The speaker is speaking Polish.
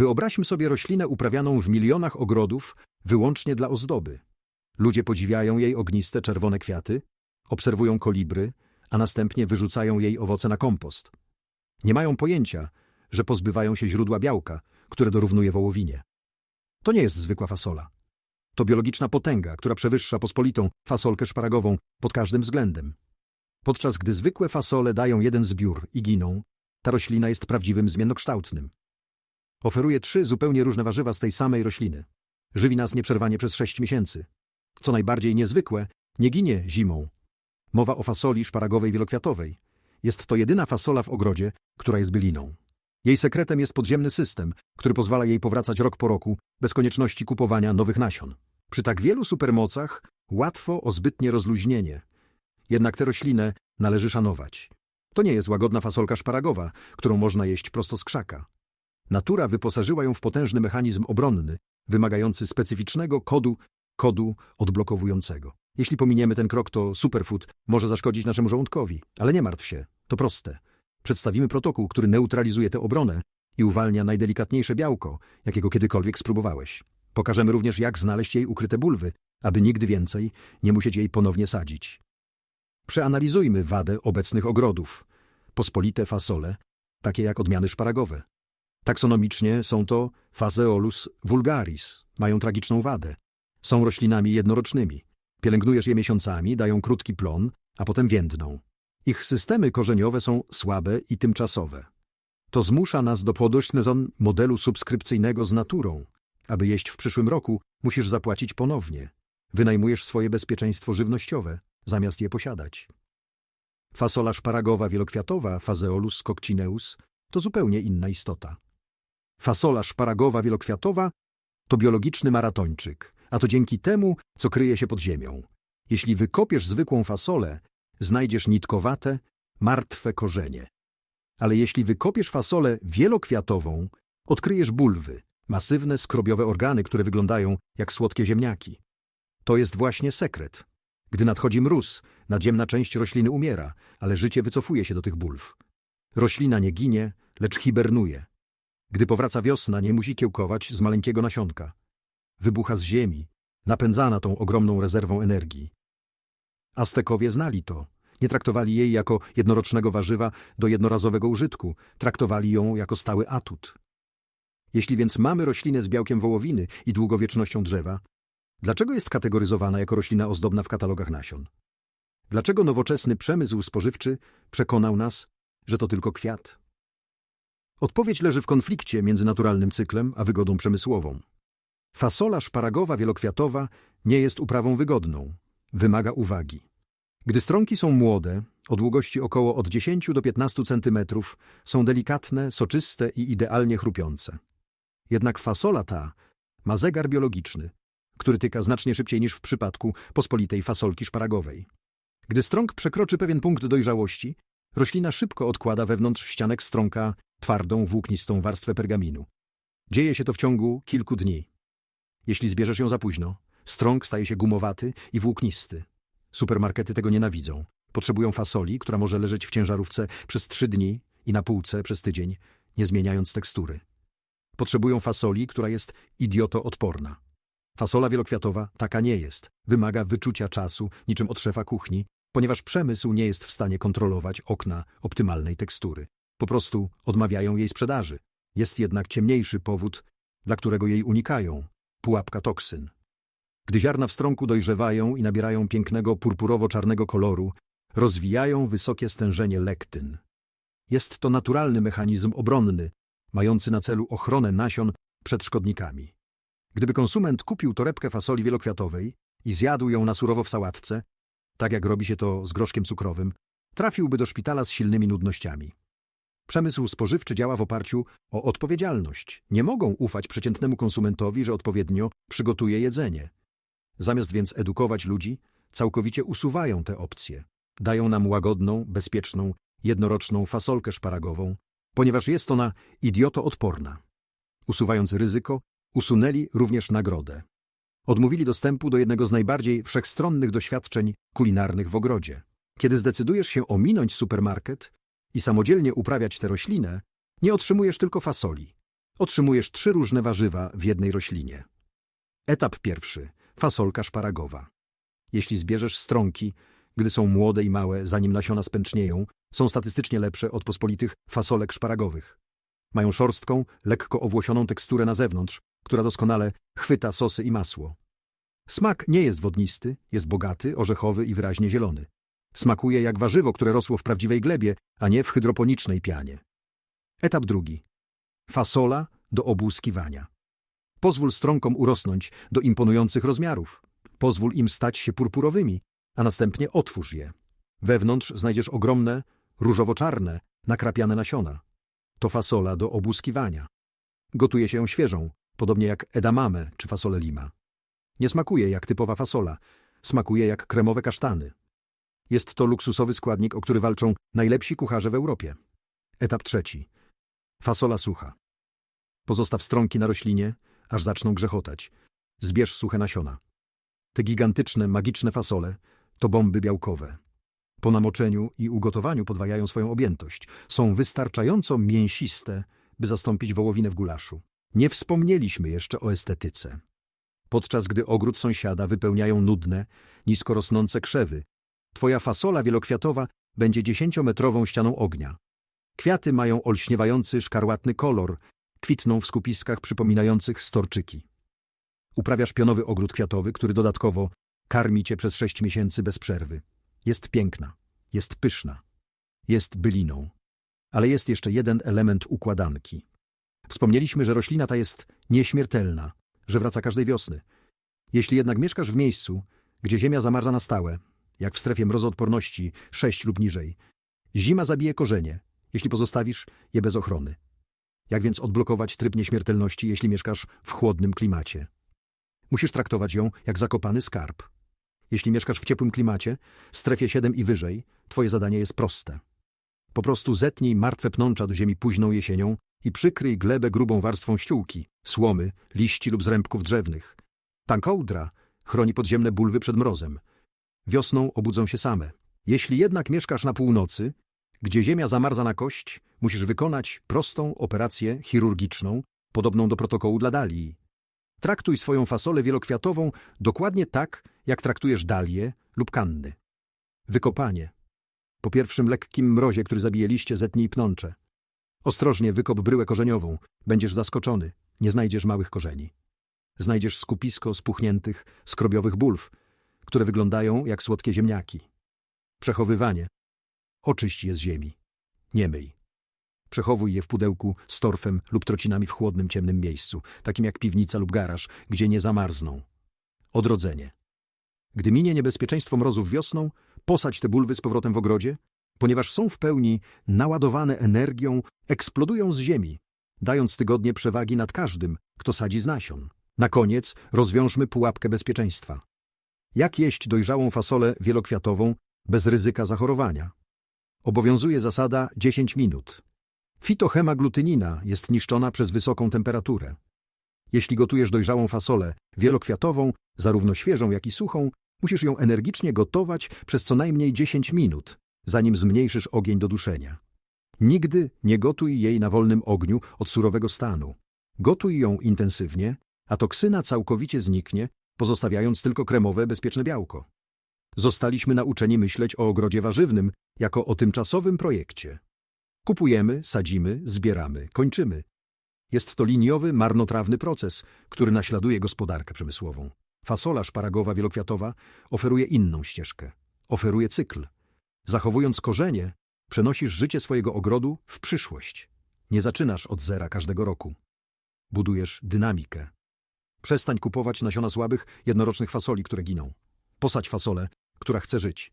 Wyobraźmy sobie roślinę uprawianą w milionach ogrodów wyłącznie dla ozdoby. Ludzie podziwiają jej ogniste czerwone kwiaty, obserwują kolibry, a następnie wyrzucają jej owoce na kompost. Nie mają pojęcia, że pozbywają się źródła białka, które dorównuje wołowinie. To nie jest zwykła fasola. To biologiczna potęga, która przewyższa pospolitą fasolkę szparagową pod każdym względem. Podczas gdy zwykłe fasole dają jeden zbiór i giną, ta roślina jest prawdziwym zmiennokształtnym. Oferuje trzy zupełnie różne warzywa z tej samej rośliny. Żywi nas nieprzerwanie przez sześć miesięcy. Co najbardziej niezwykłe, nie ginie zimą. Mowa o fasoli szparagowej wielokwiatowej. Jest to jedyna fasola w ogrodzie, która jest byliną. Jej sekretem jest podziemny system, który pozwala jej powracać rok po roku, bez konieczności kupowania nowych nasion. Przy tak wielu supermocach łatwo o zbytnie rozluźnienie. Jednak tę roślinę należy szanować. To nie jest łagodna fasolka szparagowa, którą można jeść prosto z krzaka. Natura wyposażyła ją w potężny mechanizm obronny, wymagający specyficznego kodu, kodu odblokowującego. Jeśli pominiemy ten krok, to superfood może zaszkodzić naszemu żołądkowi. Ale nie martw się, to proste. Przedstawimy protokół, który neutralizuje tę obronę i uwalnia najdelikatniejsze białko, jakiego kiedykolwiek spróbowałeś. Pokażemy również, jak znaleźć jej ukryte bulwy, aby nigdy więcej nie musieć jej ponownie sadzić. Przeanalizujmy wadę obecnych ogrodów. Pospolite fasole, takie jak odmiany szparagowe. Taksonomicznie są to Phaseolus vulgaris, mają tragiczną wadę. Są roślinami jednorocznymi. Pielęgnujesz je miesiącami, dają krótki plon, a potem więdną. Ich systemy korzeniowe są słabe i tymczasowe. To zmusza nas do podejścia modelu subskrypcyjnego z naturą. Aby jeść w przyszłym roku, musisz zapłacić ponownie. Wynajmujesz swoje bezpieczeństwo żywnościowe, zamiast je posiadać. Fasola szparagowa wielokwiatowa, Phaseolus coccineus, to zupełnie inna istota. Fasola szparagowa wielokwiatowa to biologiczny maratończyk, a to dzięki temu, co kryje się pod ziemią. Jeśli wykopiesz zwykłą fasolę, znajdziesz nitkowate, martwe korzenie. Ale jeśli wykopiesz fasolę wielokwiatową, odkryjesz bulwy, masywne, skrobiowe organy, które wyglądają jak słodkie ziemniaki. To jest właśnie sekret. Gdy nadchodzi mróz, nadziemna część rośliny umiera, ale życie wycofuje się do tych bulw. Roślina nie ginie, lecz hibernuje. Gdy powraca wiosna, nie musi kiełkować z maleńkiego nasionka. Wybucha z ziemi, napędzana tą ogromną rezerwą energii. Aztekowie znali to. Nie traktowali jej jako jednorocznego warzywa do jednorazowego użytku, traktowali ją jako stały atut. Jeśli więc mamy roślinę z białkiem wołowiny i długowiecznością drzewa, dlaczego jest kategoryzowana jako roślina ozdobna w katalogach nasion? Dlaczego nowoczesny przemysł spożywczy przekonał nas, że to tylko kwiat? Odpowiedź leży w konflikcie między naturalnym cyklem a wygodą przemysłową. Fasola szparagowa wielokwiatowa nie jest uprawą wygodną, wymaga uwagi. Gdy stronki są młode, o długości około od 10 do 15 cm, są delikatne, soczyste i idealnie chrupiące. Jednak fasola ta ma zegar biologiczny, który tyka znacznie szybciej niż w przypadku pospolitej fasolki szparagowej. Gdy strąg przekroczy pewien punkt dojrzałości, roślina szybko odkłada wewnątrz ścianek strąka twardą, włóknistą warstwę pergaminu. Dzieje się to w ciągu kilku dni. Jeśli zbierzesz ją za późno, strąg staje się gumowaty i włóknisty. Supermarkety tego nienawidzą. Potrzebują fasoli, która może leżeć w ciężarówce przez trzy dni i na półce przez tydzień, nie zmieniając tekstury. Potrzebują fasoli, która jest idiotoodporna. Fasola wielokwiatowa taka nie jest. Wymaga wyczucia czasu, niczym od szefa kuchni, ponieważ przemysł nie jest w stanie kontrolować okna optymalnej tekstury. Po prostu odmawiają jej sprzedaży. Jest jednak ciemniejszy powód, dla którego jej unikają. Pułapka toksyn. Gdy ziarna w strąku dojrzewają i nabierają pięknego purpurowo-czarnego koloru, rozwijają wysokie stężenie lektyn. Jest to naturalny mechanizm obronny, mający na celu ochronę nasion przed szkodnikami. Gdyby konsument kupił torebkę fasoli wielokwiatowej i zjadł ją na surowo w sałatce, tak jak robi się to z groszkiem cukrowym, trafiłby do szpitala z silnymi nudnościami. Przemysł spożywczy działa w oparciu o odpowiedzialność. Nie mogą ufać przeciętnemu konsumentowi, że odpowiednio przygotuje jedzenie. Zamiast więc edukować ludzi, całkowicie usuwają te opcje. Dają nam łagodną, bezpieczną, jednoroczną fasolkę szparagową, ponieważ jest ona idiotoodporna. Usuwając ryzyko, usunęli również nagrodę. Odmówili dostępu do jednego z najbardziej wszechstronnych doświadczeń kulinarnych w ogrodzie. Kiedy zdecydujesz się ominąć supermarket i samodzielnie uprawiać tę roślinę, nie otrzymujesz tylko fasoli. Otrzymujesz trzy różne warzywa w jednej roślinie. Etap pierwszy. Fasolka szparagowa. Jeśli zbierzesz stronki, gdy są młode i małe, zanim nasiona spęcznieją, są statystycznie lepsze od pospolitych fasolek szparagowych. Mają szorstką, lekko owłosioną teksturę na zewnątrz, która doskonale chwyta sosy i masło. Smak nie jest wodnisty, jest bogaty, orzechowy i wyraźnie zielony. Smakuje jak warzywo, które rosło w prawdziwej glebie, a nie w hydroponicznej pianie. Etap drugi. Fasola do obłuskiwania. Pozwól stronkom urosnąć do imponujących rozmiarów. Pozwól im stać się purpurowymi, a następnie otwórz je. Wewnątrz znajdziesz ogromne, różowo-czarne, nakrapiane nasiona. To fasola do obłuskiwania. Gotuje się ją świeżą, podobnie jak edamame czy fasolę lima. Nie smakuje jak typowa fasola, smakuje jak kremowe kasztany. Jest to luksusowy składnik, o który walczą najlepsi kucharze w Europie. Etap trzeci. Fasola sucha. Pozostaw stronki na roślinie, aż zaczną grzechotać. Zbierz suche nasiona. Te gigantyczne, magiczne fasole to bomby białkowe. Po namoczeniu i ugotowaniu podwajają swoją objętość. Są wystarczająco mięsiste, by zastąpić wołowinę w gulaszu. Nie wspomnieliśmy jeszcze o estetyce. Podczas gdy ogród sąsiada wypełniają nudne, nisko rosnące krzewy, twoja fasola wielokwiatowa będzie dziesięciometrową ścianą ognia. Kwiaty mają olśniewający, szkarłatny kolor, kwitną w skupiskach przypominających storczyki. Uprawiasz pionowy ogród kwiatowy, który dodatkowo karmi cię przez sześć miesięcy bez przerwy. Jest piękna, jest pyszna, jest byliną. Ale jest jeszcze jeden element układanki. Wspomnieliśmy, że roślina ta jest nieśmiertelna, że wraca każdej wiosny. Jeśli jednak mieszkasz w miejscu, gdzie ziemia zamarza na stałe, jak w strefie mrozoodporności 6 lub niżej, zima zabije korzenie, jeśli pozostawisz je bez ochrony. Jak więc odblokować tryb nieśmiertelności, jeśli mieszkasz w chłodnym klimacie? Musisz traktować ją jak zakopany skarb. Jeśli mieszkasz w ciepłym klimacie, strefie 7 i wyżej, twoje zadanie jest proste. Po prostu zetnij martwe pnącza do ziemi późną jesienią i przykryj glebę grubą warstwą ściółki, słomy, liści lub zrębków drzewnych. Ta kołdra chroni podziemne bulwy przed mrozem. Wiosną obudzą się same. Jeśli jednak mieszkasz na północy, gdzie ziemia zamarza na kość, musisz wykonać prostą operację chirurgiczną, podobną do protokołu dla dalii. Traktuj swoją fasolę wielokwiatową dokładnie tak, jak traktujesz dalię lub kanny. Wykopanie. Po pierwszym lekkim mrozie, który zabije liście, zetnij pnącze. Ostrożnie wykop bryłę korzeniową. Będziesz zaskoczony. Nie znajdziesz małych korzeni. Znajdziesz skupisko spuchniętych, skrobiowych bulw, które wyglądają jak słodkie ziemniaki. Przechowywanie. Oczyść je z ziemi. Nie myj. Przechowuj je w pudełku z torfem lub trocinami w chłodnym, ciemnym miejscu, takim jak piwnica lub garaż, gdzie nie zamarzną. Odrodzenie. Gdy minie niebezpieczeństwo mrozów wiosną, posadź te bulwy z powrotem w ogrodzie, ponieważ są w pełni naładowane energią, eksplodują z ziemi, dając tygodnie przewagi nad każdym, kto sadzi z nasion. Na koniec rozwiążmy pułapkę bezpieczeństwa. Jak jeść dojrzałą fasolę wielokwiatową bez ryzyka zachorowania? Obowiązuje zasada 10 minut. Fitohemagglutynina jest niszczona przez wysoką temperaturę. Jeśli gotujesz dojrzałą fasolę wielokwiatową, zarówno świeżą, jak i suchą, musisz ją energicznie gotować przez co najmniej 10 minut, zanim zmniejszysz ogień do duszenia. Nigdy nie gotuj jej na wolnym ogniu od surowego stanu. Gotuj ją intensywnie, a toksyna całkowicie zniknie, pozostawiając tylko kremowe, bezpieczne białko. Zostaliśmy nauczeni myśleć o ogrodzie warzywnym jako o tymczasowym projekcie. Kupujemy, sadzimy, zbieramy, kończymy. Jest to liniowy, marnotrawny proces, który naśladuje gospodarkę przemysłową. Fasola szparagowa wielokwiatowa oferuje inną ścieżkę. Oferuje cykl. Zachowując korzenie, przenosisz życie swojego ogrodu w przyszłość. Nie zaczynasz od zera każdego roku. Budujesz dynamikę. Przestań kupować nasiona słabych, jednorocznych fasoli, które giną. Posadź fasolę, która chce żyć.